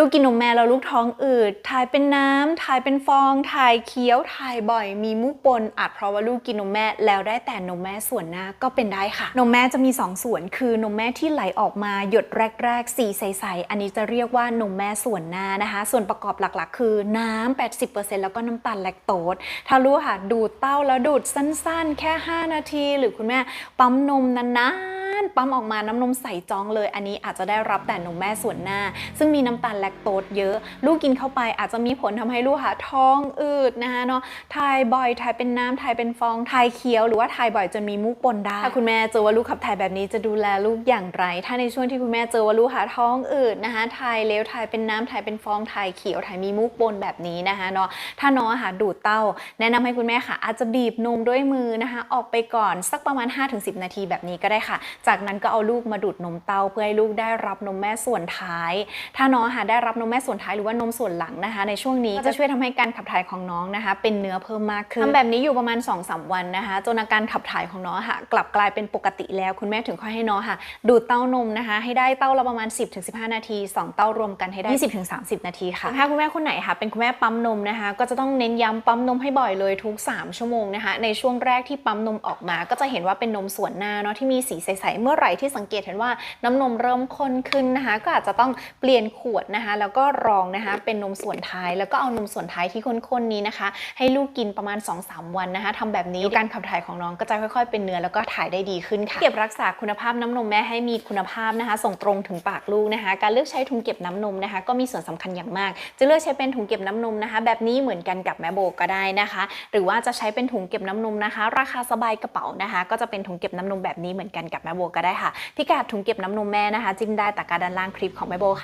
ลูกกินนมแม่แล้วลูกท้องอืด ถ่ายเป็นน้ำถ่ายเป็นฟอง ถ่ายเคี้ยว ถ่ายบ่อย มีมูกปนอาจเพราะว่าลูกกินนมแม่แล้วได้แต่นมแม่ส่วนหน้าก็เป็นได้ค่ะ นมแม่จะมี 2 ส่วน คือนมแม่ที่ไหลออกมาหยดแรก ๆ สีใส ๆ อันนี้จะเรียกว่านมแม่ส่วนหน้านะคะ ส่วนประกอบหลักๆ คือน้ำ80%แล้วก็น้ำตาลแลคโตส ถ้ารู้ค่ะดูดเต้าแล้วดูดสั้นๆ แค่ 5 นาที หรือคุณแม่ปั๊มนมนานๆ ปั๊มออกมาน้ำนมใสจองเลย อันนี้อาจจะได้รับแต่นมแม่ส่วนหน้า ซึ่งมีน้ำตาลแลคโตสเยอะ ลูกกินเข้าไปอาจจะมีผลทำให้ลูกหาท้องอืดนะคะเนาะถ่ายบ่อยถ่ายเป็นน้ำถ่ายเป็นฟองถ่ายเคี้ยว หรือว่าถ่ายบ่อยจนมีมูกปนได้ถ้าคุณแม่เจอว่าลูกขับถ่ายแบบนี้จะดูแลลูกอย่างไร ถ้าในช่วงที่คุณแม่เจอว่าลูกหาท้องอืดนะคะถ่ายเลวถ่ายเป็นน้ำถ่ายเป็นฟองถ่ายเขียวถ่ายมีมูกปนแบบนี้นะคะเนาะถ้าน้องหาดูดเต้า แนะนำให้คุณแม่ค่ะ อาจจะบีบนมด้วยมือนะคะ ออกไปก่อนสักประมาณ 5-10 นาทีแบบนี้ก็ได้ค่ะ จากนั้นก็เอาลูกมาดูดนมเต้าเพื่อให้ลูกได้รับนมแม่ส่วนท้าย ถ้าน้องหาได้รับนมแม่ส่วนท้ายหรือว่านมส่วนหลังนะคะ ในช่วงนี้ก็จะช่วยทำให้การขับถ่ายของน้องนะคะ เป็นเนื้อเพิ่มมากขึ้นทำแบบนี้อยู่ประมาณ2-3วันนะคะจนอาการขับถ่ายของน้องค่ะกลับกลายเป็นปกติแล้ว คุณแม่ถึงค่อยให้น้องค่ะ ดูดเต้านมนะคะ ให้ได้เต้าละประมาณ 10-15 นาที 2 เต้ารวมกันให้ได้ 20-30 นาทีค่ะถ้าคุณแม่คนไหนค่ะ เป็นคุณแม่ปั๊มนมนะคะ ก็จะต้องเน้นย้ำปั๊มนมให้บ่อยเลยทุก 3 ชั่วโมงนะคะ ในช่วงแรกที่ปั๊มนมออกมา ก็จะเห็นว่าเป็นนมส่วนหน้าเนาะที่มีสีใสๆเมื่อไหร่ที่สังเกตเห็นว่าน้ำนมเริ่มข้นขึ้นนะคะ ก็อาจจะต้องเปลี่ยนขวดนะคะ แล้วก็รองนะคะเป็นนมส่วนท้าย แล้วก็เอานมส่วนท้ายที่ข้นๆนี้นะคะ ให้ลูกกินประมาณ 2-3 วันนะคะทำแบบนี้การขับถ่ายของน้องก็จะค่อยๆ เป็นเนื้อแล้วก็ถ่ายได้ดีขึ้นค่ะเก็บรักษาคุณภาพน้ำนมแม่ให้มีคุณภาพนะคะ ส่งตรงถึงปากลูกนะคะ การเลือกใช้ถุงเก็บน้ำนมนะคะ ก็มีส่วนสำคัญอย่างมาก จะเลือกใช้เป็นถุงเก็บน้ำนมนะคะ แบบนี้เหมือนกันกับแม่โบก็ได้นะคะ หรือว่าจะใช้เป็นถุงเก็บน้ำนมนะคะ ราคาสบายกระเป๋านะคะ ก็จะเป็นถุงเก็บน้ำนมแบบนี้เหมือนกันกับแม่โบก็ได้ค่ะ พิกัดถุงเก็บน้ำนมแม่นะคะ จิ้มได้ตะกร้าด้านล่างคลิปของแม่โบค่ะ